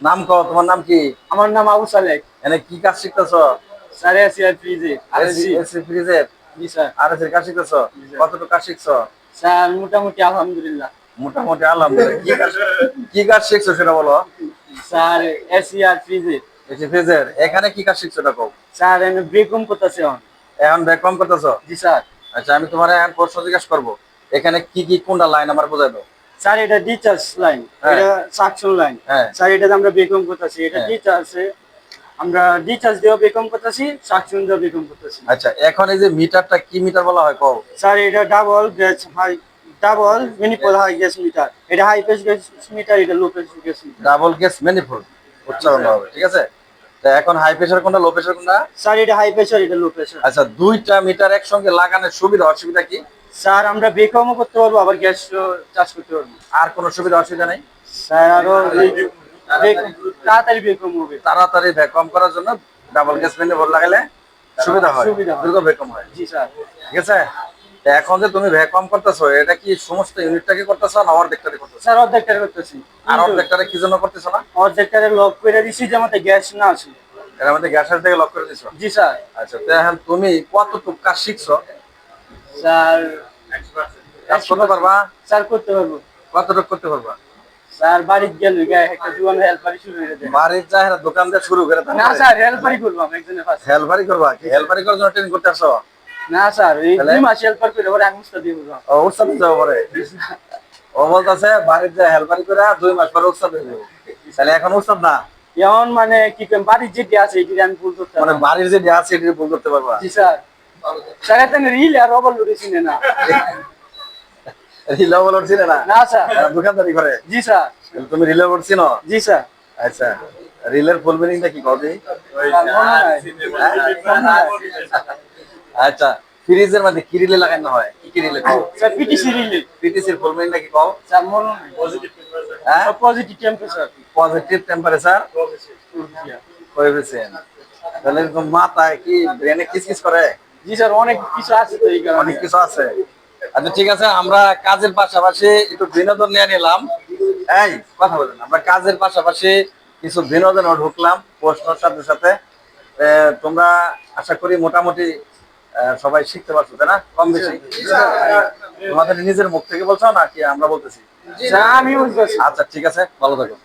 নাম কও তোমার নাম কি? আমার নাম আবু সালেক। এনে কি কাজ শিখতেছ? স্যার এসি আর ফ্রিজে। আর এসি এসি ফ্রিজের জি স্যার। আর এসি কাজ শিখতেছ? কতটুকু কাজ শিখছো? স্যার মোটামুটি আলহামদুলিল্লাহ। মোটামুটি আলহামদুলিল্লাহ। কি কাজ কি কাজ শিখছো সেটা বলো। স্যার এসি আর ফ্রিজে। এসি ফ্রিজের। এখানে কি কাজ শিখছো কও স্যার এনে ব্রেক কম করতেছে এখন এখন ব্যাক কম করতেছো জি স্যার। আচ্ছা আমি তোমার এখন প্রশ্ন জিজ্ঞাসা করব। এখানে কি কি কোনটা লাইন আমার বোঝাই দাও স্যার এটা ডিচার্জ লাইন হ্যাঁ। এটা সাকশন লাইন হ্যাঁ। স্যার এটাতে আমরা বেকম করতেছি। এটা হ্যাঁ। ডিচার্জে আমরা ডিচার্জ দিয়েও বেকম করতেছি সাকশন দিয়েও বেকম করতেছি। আচ্ছা এখন এই যে মিটারটা কি মিটার বলা হয়? কও। স্যার এটা ডাবল গ্যাস হাই ডাবল মিনিপল হাই গ্যাস মিটার এটা হাই প্রেস গ্যাস মিটার এটা low press gas meter double gas manifold উচ্চারণ হবে ঠিক আছে? তা এখন হাই প্রেসার কোনটা লো প্রেসার কোনটা? স্যার এটা হাই প্রেসার এটা লো প্রেসার আচ্ছা দুইটা মিটার একসঙ্গে লাগানোর সুবিধা অসুবিধা কি? স্যার আমরা বেকমও করতে পারব আবার গ্যাস চাষ করতে পারব। আর কোনো সুবিধা অসুবিধা নেই। স্যার আরও তাড়াতাড়ি বেকম হবে। তাড়াতাড়ি ভ্যাকুয়াম করার জন্য ডাবল গ্যাস ম্যানিফোল্ড লাগালে সুবিধা হয় দ্রুত ভ্যাকুয়াম হয়। জি স্যার। ঠিক আছে? এখন যে তুমি ভ্যাকুয়াম করতেছো এটা কি সমস্ত ইউনিটটাকে করতেছো না অর্ধেকটারে করতেছো? স্যার অর্ধেকটারে করতেছি। আর অর্ধেকটারে কি জন্য করতেছো না? অর্ধেকটারে লক করে দিছি যে আমাদের গ্যাস না আছে এর মধ্যে গ্যাসের থেকে লক করে দিছো? জি স্যার। আচ্ছা তো এখন তুমি কতটুকু কাজ শিখছো? স্যার কাজ করতে পারবা? স্যার করতে পারব। কতটুকু করতে পারবা? স্যার বাড়িতে গেলে একটা হেল্পারি শুরু বাড়ির চাহিদা দোকান দিয়ে শুরু করে না স্যার হেল্পারি করব আমি একজনের পাশে হেলপারি করবা হেলপারি করার জন্য ট্রেনিং করতে আসো? না স্যার এই দুই মাস হেল্পার করে দিয়ে বলব। ও যাব পরে? ও বলতেছে বাড়ির যে হেলপারি করে দুই মাস পরে তাহলে এখন উৎসাহ না? এমন মানে কি বাড়ির যেটি আছে এটি আমি ভুল করতে মানে বাড়ির যে আছে এটি ভুল করতে পারবা? জি স্যার। স্যার এখানে রিল আর রবার লুড়ে চিনে না। রিলা বলার ছিল না? না স্যার। দোকানদারি করে? জি স্যার। তুমি রিলে বলছি না জি স্যার। আচ্ছা। রিলের ফুল মিনিংটা কি কবি হয়। হয়। আচ্ছা। ফ্রিজের মধ্যে কি রিলে লাগানো হয়? কি কি রিলে কও? স্যার পিটিসি রিলে। পিটিসির ফুল মিনিংটা কি কও? স্যার মনে হয়। হ্যাঁ? পজিটিভ টেম্পারেচার পজিটিভ টেম্পারেচার তাহলে মাথায় কি ব্রেনে কিস কিস করে? জি স্যার অনেক কিছু আছে তো এই কারণে। অনেক কিছু আছে। আচ্ছা ঠিক আছে আমরা কাজের পাশাপাশি একটু বিনোদন নিয়ে নিলাম। এই কথা বলেন আমরা কাজের পাশাপাশি কিছু বিনোদনও ঢুকলাম প্রশ্নের সাথে সাথে। তোমরা আশা করি মোটামুটি সবাই শিখতে পারছ তাই না? কম বেশি। তোমাদের নিজের মুখ থেকে বলছো না কি আমরা বলতেছি। আচ্ছা ঠিক আছে ভালো থাকো।